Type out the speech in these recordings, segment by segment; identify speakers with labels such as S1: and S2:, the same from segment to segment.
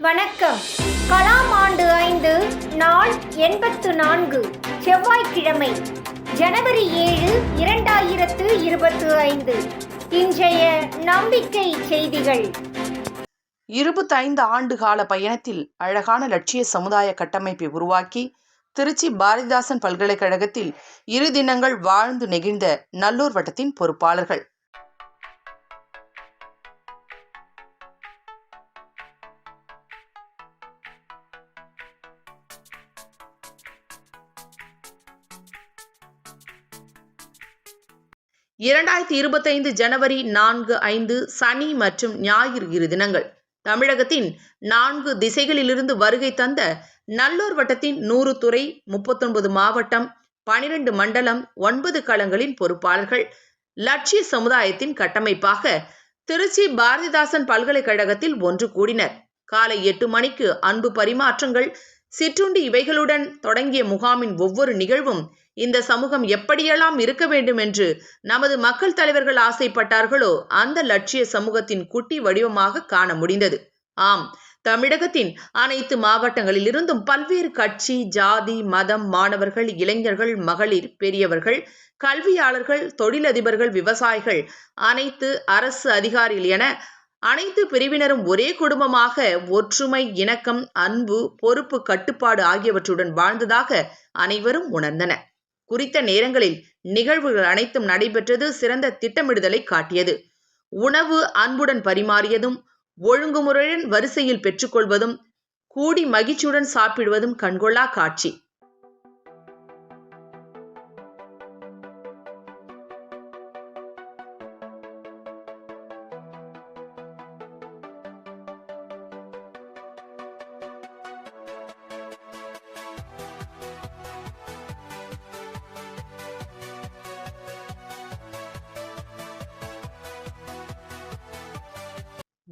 S1: வணக்கம். கலாம் ஆண்டு ஐந்து நாள் எண்பத்து நான்கு செவ்வாய்க்கிழமை ஜனவரி ஏழு இரண்டாயிரத்து இருபத்து ஐந்து. இன்றைய நம்பிக்கை செய்திகள்.
S2: இருபத்தைந்து ஆண்டு கால பயணத்தில் அழகான லட்சிய சமுதாய கட்டமைப்பை உருவாக்கி திருச்சி பாரதிதாசன் பல்கலைக்கழகத்தில் இரு தினங்கள் வாழ்ந்து நெகிழ்ந்த நல்லூர் வட்டத்தின் பொறுப்பாளர்கள். இரண்டாயிரத்தி இருபத்தைந்து ஜனவரி நான்கு ஐந்து சனி மற்றும் ஞாயிறு இரு தினங்கள். தமிழகத்தின் நான்கு திசைகளிலிருந்து வருகை தந்த நல்லூர் வட்டத்தின் நூறு துறை முப்பத்தொன்பது மாவட்டம் பனிரெண்டு மண்டலம் ஒன்பது களங்களின் பொறுப்பாளர்கள். லட்சிய சமுதாயத்தின் கட்டமைப்பாக திருச்சி பாரதிதாசன் பல்கலைக்கழகத்தில் ஒன்று கூடினர். காலை எட்டு மணிக்கு அன்பு பரிமாற்றங்கள் சிற்றுண்டி இவைகளுடன் தொடங்கிய முகாமின் ஒவ்வொரு நிகழ்வும் இந்த சமூகம் எப்படியெல்லாம் இருக்க வேண்டும் என்று நமது மக்கள் தலைவர்கள் ஆசைப்பட்டார்களோ அந்த லட்சிய சமூகத்தின் குட்டி வடிவமாக காண முடிந்தது. ஆம் தமிழகத்தின் அனைத்து மாவட்டங்களிலிருந்தும் பல்வேறு கட்சி ஜாதி மதம் மாணவர்கள் இளைஞர்கள் மகளிர் பெரியவர்கள் கல்வியாளர்கள் தொழிலதிபர்கள் விவசாயிகள் அனைத்து அரசு அதிகாரிகள் என அனைத்து பிரிவினரும் ஒரே குடும்பமாக ஒற்றுமை இணக்கம் அன்பு பொறுப்பு கட்டுப்பாடு ஆகியவற்றுடன் வாழ்ந்ததாக அனைவரும் உணர்ந்தனர். குறித்த நேரங்களில் நிகழ்வுகள் அனைத்தும் நடைபெற்றது சிறந்த திட்டமிடுதலை காட்டியது. உணவு அன்புடன் பரிமாறியதும் ஒழுங்குமுறையுடன் வரிசையில் பெற்றுக்கொள்வதும் கூடி மகிழ்ச்சியுடன் சாப்பிடுவதும் கண்கொள்ளா காட்சி.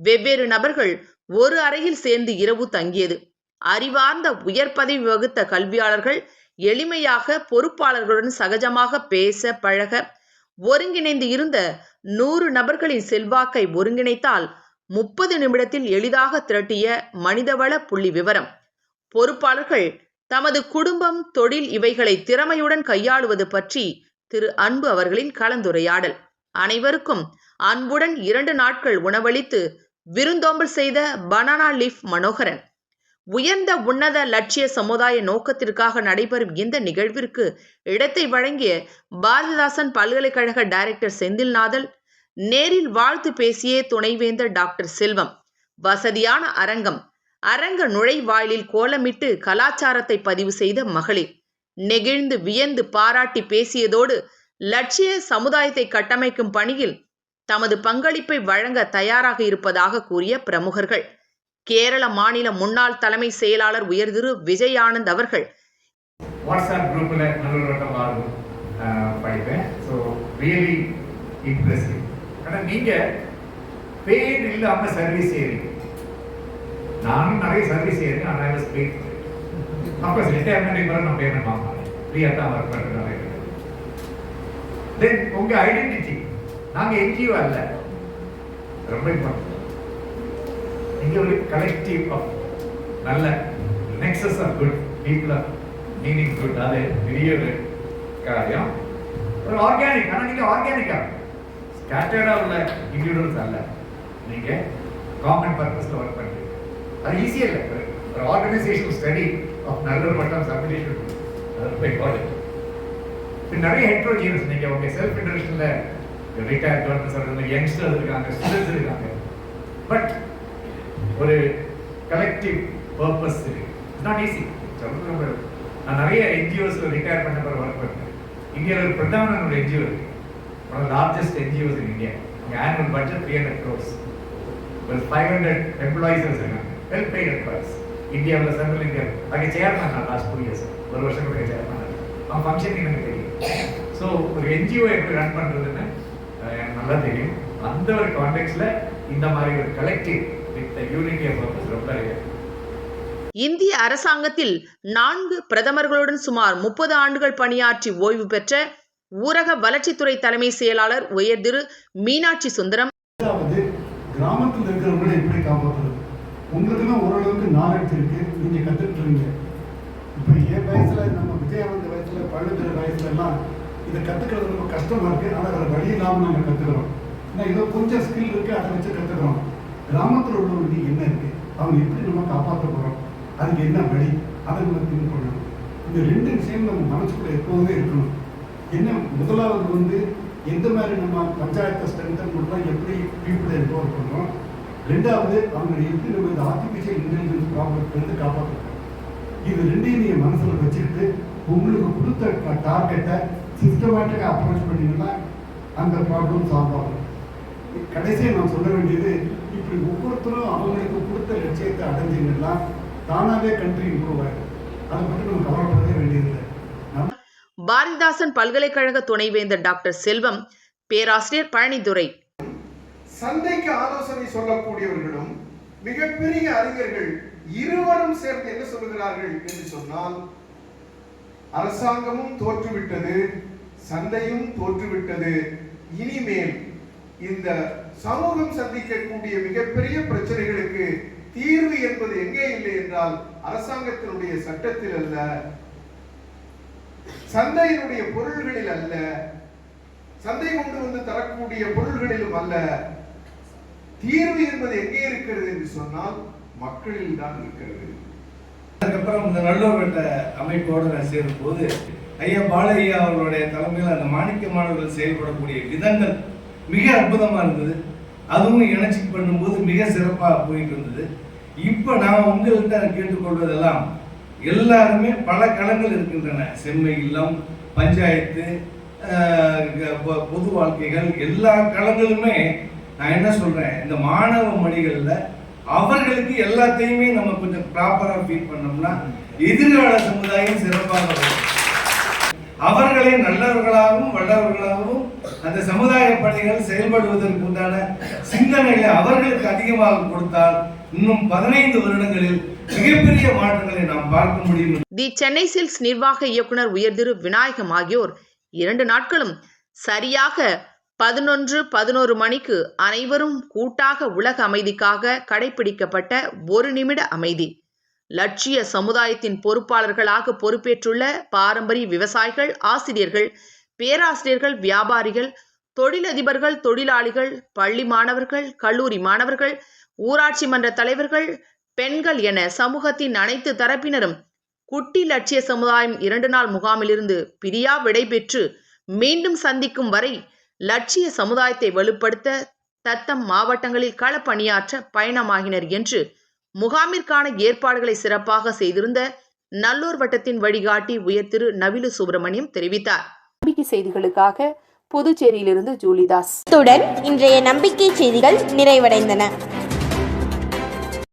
S2: வெவ்வேறு நபர்கள் ஒரு அறையில் சேர்ந்து இரவு தங்கியது. அறிவார்ந்த உயர் பதவி வகுத்த கல்வியாளர்கள் எளிமையாக பொறுப்பாளர்களுடன் சகஜமாக பேச பழக ஒருங்கிணைந்து இருந்த நூறு நபர்களின் செல்வாக்கை ஒருங்கிணைத்தால் முப்பது நிமிடத்தில் எளிதாக திரட்டிய மனிதவள புள்ளி விவரம். பொறுப்பாளர்கள் தமது குடும்பம் தொழில் இவைகளை திறமையுடன் கையாளுவது பற்றி திரு அன்பு அவர்களின் கலந்துரையாடல். அனைவருக்கும் அன்புடன் இரண்டு நாட்கள் உணவளித்து விருந்தோம்பல் செய்த பனானா லீஃப் மனோகரன். உயர்ந்த உன்னத லட்சிய சமுதாய நோக்கத்திற்காக நடைபெறும் இந்த நிகழ்விற்கு இடத்தை வழங்கிய பாரதிதாசன் பல்கலைக்கழக டைரக்டர் செந்தில்நாதல் நேரில் வாழ்த்து பேசிய துணைவேந்தர் டாக்டர் செல்வம் வசதியான அரங்கம் அரங்க நுழைவாயிலில் கோலமிட்டு கலாச்சாரத்தை பதிவு செய்த மகளிர் நெகிழ்ந்து வியந்து பாராட்டி பேசியதோடு லட்சிய சமுதாயத்தை கட்டமைக்கும் பணியில் தமது பங்களிப்பை வழங்க தயாராக இருப்பதாக கூறிய பிரமுகர்கள் கேரள மாநில முன்னாள் தலைமை செயலாளர் உயர்திரு விஜய் ஆனந்த் அவர்கள்.
S3: வாட்ஸ்அப் குரூப்பில் நல்லூர் வட்டம் ஆகும் படிப்பேன். ஸோ ரியலி இம்ப்ரெசிவ் ஆனால் நீங்கள் பெய்ட் இல்லாமல் சர்வீஸ் செய்கிறீங்க நானும் நிறைய சர்வீஸ் செய்கிறேன் ஆனால் ஐ பெய்ட் அப்போ ரிட்டையர்மெண்ட் கூட நம்ம பேமெண்ட் வாங்க ஃப்ரீயாக தான் ஒர்க் பண்ணுறேன் தென் உங்கள் ஐடென்டிட்டி நாங்கள் என்ஜிஓ அல்ல ரொம்ப இம்பார்ட்டன்ட் நீங்கள் ஒரு கலெக்டிவ் ஆஃப் நல்ல nexus of good people of meaning good அது பெரிய ஒரு காரியம். ஒரு ஆர்கானிக் ஆனால் நீங்கள் ஆர்கானிக்காக ஸ்கேட்டர்டாக உள்ள இண்டிவிஜுவல்ஸ் அல்ல. நீங்கள் காமன் பர்பஸில் ஒர்க் பண்ணுறீங்க அது ஈஸியாக இல்லை ஒரு- ஒரு ஆர்கனைசேஷன் ஸ்டடி ஆஃப் நல்லூர் மட்டம் சப்மிஷன் அது ரொம்ப இம்பார்ட்டன்ட் நிறைய ஹெட்ரோஜியன்ஸ் நீங்கள் உங்கள் செல்ஃப் இன்ட்ரடக்ஷனில் ரிட்டையர் கவர்மெண்ட் சொல்கிறது யங்ஸ்டர்ஸ் இருக்காங்க ஸ்டூடெண்ட்ஸ் இருக்காங்க. பட் ஒரு கலெக்டிவ் பர்பஸ் இருக்கு. நாட் ஈஸி நான் நிறைய என்ஜிஓஸில் ரிட்டையர் பண்ண பிறகு ஒர்க் பண்ணேன். இந்தியாவில் ஒரு பிரதான ஒரு என்ஜிஓ இருக்கு. One of largest NGOs in India இங்கே annual budget three hundred crores ஒரு ஃபைவ் ஹண்ட்ரட் எம்ப்ளாயிஸ் இருக்காங்க வெல் பெய்ட் எம்ப்ளாயிஸ் இந்தியாவில் சென்ட்ரல் இந்தியா அங்கே சேர்மேன் நான் லாஸ்ட் டூ இயர்ஸ் ஒரு வருஷம் கூட சேர்மேன் அவன் ஃபங்க்ஷன் எனக்கு தெரியும். ஸோ ஒரு என்ஜிஓ எப்படி ரன் பண்ணுறதுன்னு எனக்கு நல்லா தெரியும். அந்த ஒரு கான்டெக்ட்ல இந்த மாதிரி ஒரு collective with unity of purpose ரொம்ப.
S2: இந்திய அரசாங்கத்தில் நான்கு பிரதமர்களுடன் சுமார் முப்பது ஆண்டுகள் பணியாற்றி ஓய்வு பெற்ற ஊரக வளர்ச்சித்துறை தலைமை செயலாளர் உயர் திரு மீனாட்சி சுந்தரம்.
S4: அதாவது கிராமத்தில் இருக்கிறவங்களை எப்படி காப்பாற்றுறது? உங்களுக்குலாம் ஓரளவுக்கு நாலேஜ் இருக்கு. நீங்க கத்துட்டுறீங்க இப்போ என் வயசுல நம்ம விஜயகாந்த் வயசுல பழுதுற வயசுல எல்லாம் இதை கற்றுக்கிறது ரொம்ப கஷ்டமாக இருக்குது ஆனால் வேற வழி இல்லாமல் நாங்கள் கற்றுக்கிறோம் ஏன்னா ஏதோ கொஞ்சம் ஸ்கில் இருக்குது அதை வச்சு கற்றுக்குறோம் கிராமத்தில் உள்ள உள்ளவங்களுக்கு என்ன இருக்குது அவங்க எப்படி நம்ம காப்பாற்ற போகிறோம் அதுக்கு என்ன வழி? அதை நம்ம திங்க் பண்ணணும் இந்த ரெண்டு விஷயம் நம்ம மனசுக்குள்ளே எப்போதுமே இருக்கணும். என்ன முதலாவது வந்து எந்த மாதிரி நம்ம பஞ்சாயத்தை ஸ்ட்ரென்தன் பண்ணலாம் எப்படி பீப்புளை எம்பவர் பண்ணுறோம் ரெண்டாவது அவங்க எப்படி நம்ம இந்த ஆர்டிஃபிஷியல் இன்டெலிஜென்ஸ் ப்ராப்ளத்துலேருந்து காப்பாற்றணும் இது ரெண்டையும் நீங்கள் மனசில் வச்சுக்கிட்டு உங்களுக்கு கொடுத்த டார்கெட்டை சிஸ்டமேட்டிக்காக அப்ரோச் பண்ணீங்கன்னா அந்த ப்ராப்ளம் சால்வ் ஆகும். கடைசியாக நான் சொல்ல வேண்டியது இப்படி ஒவ்வொருத்தரும் அவங்களுக்கு கொடுத்த லட்சியத்தை அடைஞ்சிங்கன்னா தானாகவே கண்ட்ரி இம்ப்ரூவ் ஆகிடும் அதை பற்றி நம்ம கவலைப்படவே வேண்டியதில்லை.
S2: பாரதிதாசன் பல்கலைக்கழக துணைவேந்தர் டாக்டர் செல்வம் பேராசிரியர் பழனிதுரை.
S5: சந்தைக்கு ஆலோசனை சொல்லக்கூடியவர்களும் மிகப்பெரிய அறிஞர்கள் இருவரும் சேர்ந்து என்ன சொல்லுகிறார்கள் என்று சொன்னால் அரசாங்கமும் தோற்றுவிட்டது சந்தையும் தோற்றுவிட்டது. இனிமேல் இந்த சமூகம் சந்திக்கக்கூடிய மிகப்பெரிய பிரச்சனைகளுக்கு தீர்வு என்பது எங்கே இல்லை என்றால் அரசாங்கத்தினுடைய சட்டத்தில் அல்ல சந்தையினுடைய பொருள்களில் அல்ல சந்தை கொண்டு வந்து தரக்கூடிய பொருள்களிலும் அல்ல. தீர்வு என்பது எங்கே இருக்கிறது என்று சொன்னால் மக்களில் தான் இருக்கிறது.
S6: அதுக்கப்புறம் இந்த நல்லூர் அமைப்போடு நான் சேரும்போது ஐயா பாலையா அவர்களுடைய தலைமையில் அந்த மாணிக்க மாணவர்கள் செயல்படக்கூடிய விதங்கள் மிக அற்புதமாக இருந்தது. அதுவும் இணைச்சி பண்ணும்போது மிக சிறப்பாக போயிட்டு இருந்தது. இப்போ நான் உங்கள்கிட்ட கேட்டுக்கொள்வதெல்லாம் எல்லாருமே பல களங்கள் இருக்கின்றன. செம்மை இல்லம் பஞ்சாயத்து பொது வாழ்க்கைகள் எல்லா களங்களுமே நான் என்ன சொல்கிறேன் இந்த மாணவ மணிகளில் அவர்களுக்கு எல்லாத்தையுமே நம்ம கொஞ்சம் ப்ராப்பரா ஃபீட் பண்ணோம்னா எதிர்கால சமுதாயம் சிறப்பாக வரும் அவர்களை நல்லவர்களாகவும் வல்லவர்களாகவும் அந்த சமுதாய பணிகள் செயல்படுவதற்கு உண்டான சிந்தனைகளை அவர்களுக்கு அதிகமாக கொடுத்தால் இன்னும் பதினைந்து வருடங்களில் மிகப்பெரிய மாற்றங்களை நாம் பார்க்க முடியும்
S2: தி சென்னை சில்க்ஸ் நிர்வாக இயக்குனர் உயர்திரு விநாயகம் ஆகியோர் இரண்டு நாட்களும் சரியாக பதினொன்று பதினோரு மணிக்கு அனைவரும் கூட்டாக உலக அமைதிக்காக கடைபிடிக்கப்பட்ட ஒரு நிமிட அமைதி. லட்சிய சமுதாயத்தின் பொறுப்பாளர்களாக பொறுப்பேற்றுள்ள பாரம்பரிய விவசாயிகள் ஆசிரியர்கள் பேராசிரியர்கள் வியாபாரிகள் தொழிலதிபர்கள் தொழிலாளிகள் பள்ளி மாணவர்கள் கல்லூரி மாணவர்கள் ஊராட்சி மன்ற தலைவர்கள் பெண்கள் என சமூகத்தின் அனைத்து தரப்பினரும் குட்டி லட்சிய சமுதாயம் இரண்டு நாள் முகாமிலிருந்து பிரியா விடைபெற்று மீண்டும் சந்திக்கும் வரை லட்சிய சமுதாயத்தை வலுப்படுத்த தத்தம் மாவட்டங்களில் களப்பணியாற்ற பயணமாகினர் என்று முகாமிற்கான ஏற்பாடுகளை சிறப்பாக செய்திருந்த நல்லூர் வட்டத்தின் வழிகாட்டி உயர் திரு நவிலு சுப்பிரமணியம் தெரிவித்தார்.
S7: நம்பிக்கை செய்திகளுக்காக புதுச்சேரியிலிருந்து ஜூலிதாஸ்.
S8: இன்றைய நம்பிக்கை செய்திகள் நிறைவடைந்தன.